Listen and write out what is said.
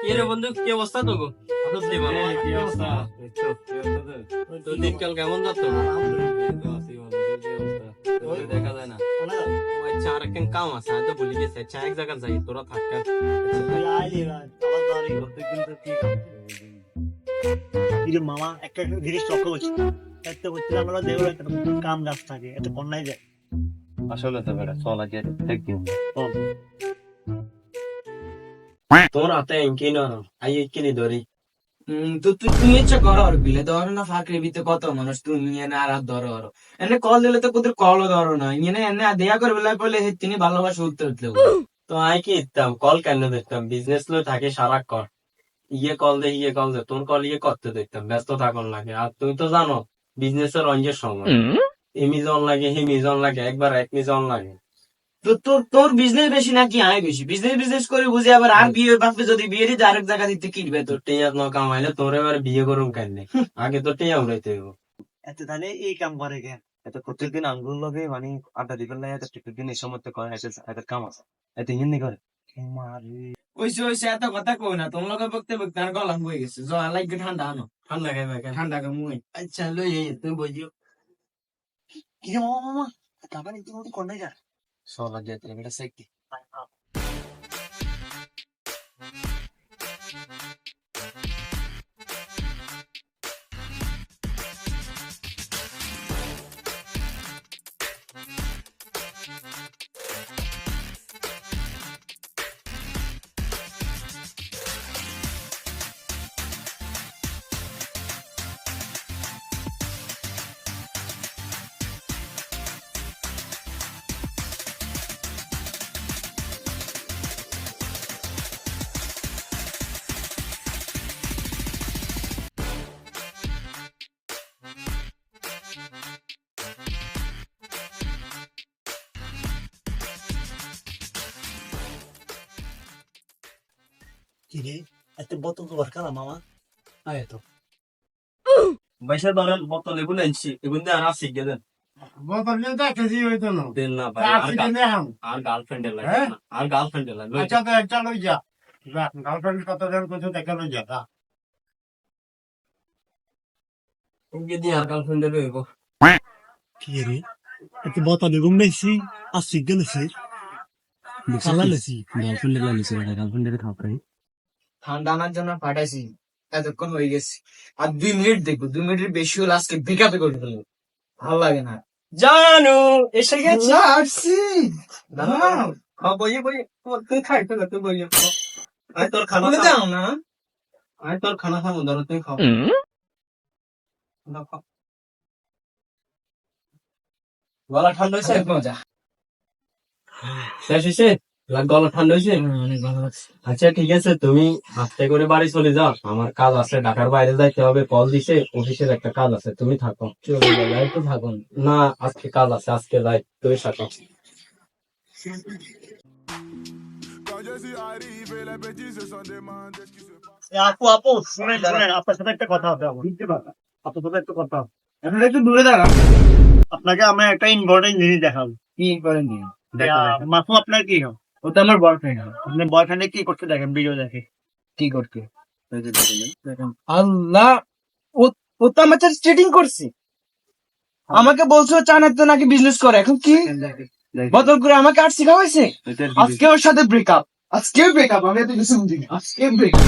কি রে বন্ধু? কি অবস্থা তো গো ভালো। কি অবস্থা? তো দিনকাল কেমন যাচ্ছে? দেখা যায় না। আচ্ছা আর একখান কাম আছে আমি তো ভুলে গেছি আচ্ছা এক জায়গায় যাই তোরা থাক? কিন্তু মামা একটা জিনিস লক্ষ্য করছি একটা করছিলাম আমরা দেখব একটা কাম গাছ থাকে একটা কন্যায় যায়। আসলে তো বেটা চল আগে তোর হাতে আই ধরি। তো তুই ইচ্ছা করো আর বিলে। ধরো না ফাঁকরে ভিতরে কত মানুষ তুমি এনে আর আর ধরো আর। এনে কল দিলে তো কোথাও কলও ধরো না। এনে এনে দেয়া করে বেলা বলে তিনি ভালোবাসা উত্তর দিলে। তো আই কি ইতাম কল কেন দেখতাম? বিজনেস লো থাকে সারা কর। ইয়ে কল দে ইয়ে কল দে। তোর কল ইয়ে করতে দেখতাম। ব্যস্ত থাকুন লাগে। আর তুমি তো জানো বিজনেস এর অঞ্জের সময়। এমিজন লাগে হেমিজন লাগে একবার এক মিজন লাগে। তো তোর তোর বিজনেস বেশি নাকি আয় বেশি? বিজনেস বিজনেস করে বুঝে আবার আর বিয়ে বাপে যদি বিয়ে দিতে আরেক জায়গা দিতে কিনবে তোর টিয়া ন কামাইলে তোর এবার বিয়ে করুন কেন আগে তো টিয়া উড়াইতে হইব। এত তাহলে এই কাম করে কেন? এত প্রত্যেকদিন আঙ্গুল লগে মানে আড্ডা দিবেন না এত প্রত্যেকদিন এই সময় করে এত কাম আছে। এত হিন্দি করে। মারে। ওইসে ওইসে এত কথা কই না তোমার লোকে বকতে বকতে আর গলা হয়ে গেছে। জল লাগবে ঠান্ডা আনো ঠান্ডা খাইবে কেন? ঠান্ডা কে মুই আচ্ছা লই তুমি বুঝিও কি মামা তারপরে কন্যায় যায় চল আগে এটা সেক্টি কি রে এত বোতল তো দরকার মামা আয় তো। বাইশা ধরেন বোতল এগুলো আনছি এগুলো আর আসি গেলেন। বোতল নিয়ে তো একটা জি হইতো না দিন না ভাই আর গার্লফ্রেন্ড এর লাগে হ্যাঁ? আর গার্লফ্রেন্ড এর লাগে। আচ্ছা তো একটা লই যা। যা, গার্লফ্রেন্ড কত জন কিছু দেখে লই যা। ওকে দিয়ে আর গার্লফ্রেন্ড এর হইব কি রে এত বোতল ঘুম নেছি আর সিগন্যাল আছে। গার্লফ্রেন্ড এর গার্লফ্রেন্ড এর খাও খাই ঠান্ডা আনার জন্য পাঠাইছি। এতক্ষণ হয়ে গেছে। আর দুই মিনিট দেখব দুই মিনিটের বেশি হলে আজকে বেকাপে করে ফেলব। ভালো লাগে না। জানু এসে গেছে? আসছি। বইয়ে বইয়ে। তুই খাই তো তুই বইয়ে আয় তোর খানা দাও না। আয় তোর খানা খাব ধরো তুই খাও। গলা ঠান্ডা হয়েছে? মজা। শেষ হয়েছে? গলা ঠান্ডা হয়েছে? লাগছে। আচ্ছা ঠিক আছে তুমি আস্তে করে বাড়ি চলে যাও। আমার কাজ আছে ঢাকার বাইরে যাইতে হবে কল দিছে অফিসের একটা কাজ আছে তুমি থাকো। চলে যাবে একটু থাকুন না আজকে কাজ আছে আজকে যাই তুমি থাকো। আপু আপু শুনেন শুনেন আপনার সাথে একটা কথা হবে আপনার সাথে একটা কথা হবে। এখন একটু দূরে দাঁড়া আপনাকে আমি একটা ইম্পর্টেন্ট জিনিস দেখাবো। কি ইম্পর্টেন্ট নিয়ে মাসু আপনার কি হয় ও তো আমার বয়ফ্রেন্ড আপনি বয়ফ্রেন্ডে কি করতে দেখেন ভিডিও দেখে। কি করতে আল্লাহ ও তো আমার সাথে চিটিং করছে। আমাকে বলছো চানার তো নাকি বিজনেস করে এখন কি? বদল করে আমাকে আর শেখা হয়েছে আজকে ওর সাথে ব্রেকআপ আজকে ব্রেকআপ আমি এত কিছু বুঝিনি। আজকে ব্রেকআপ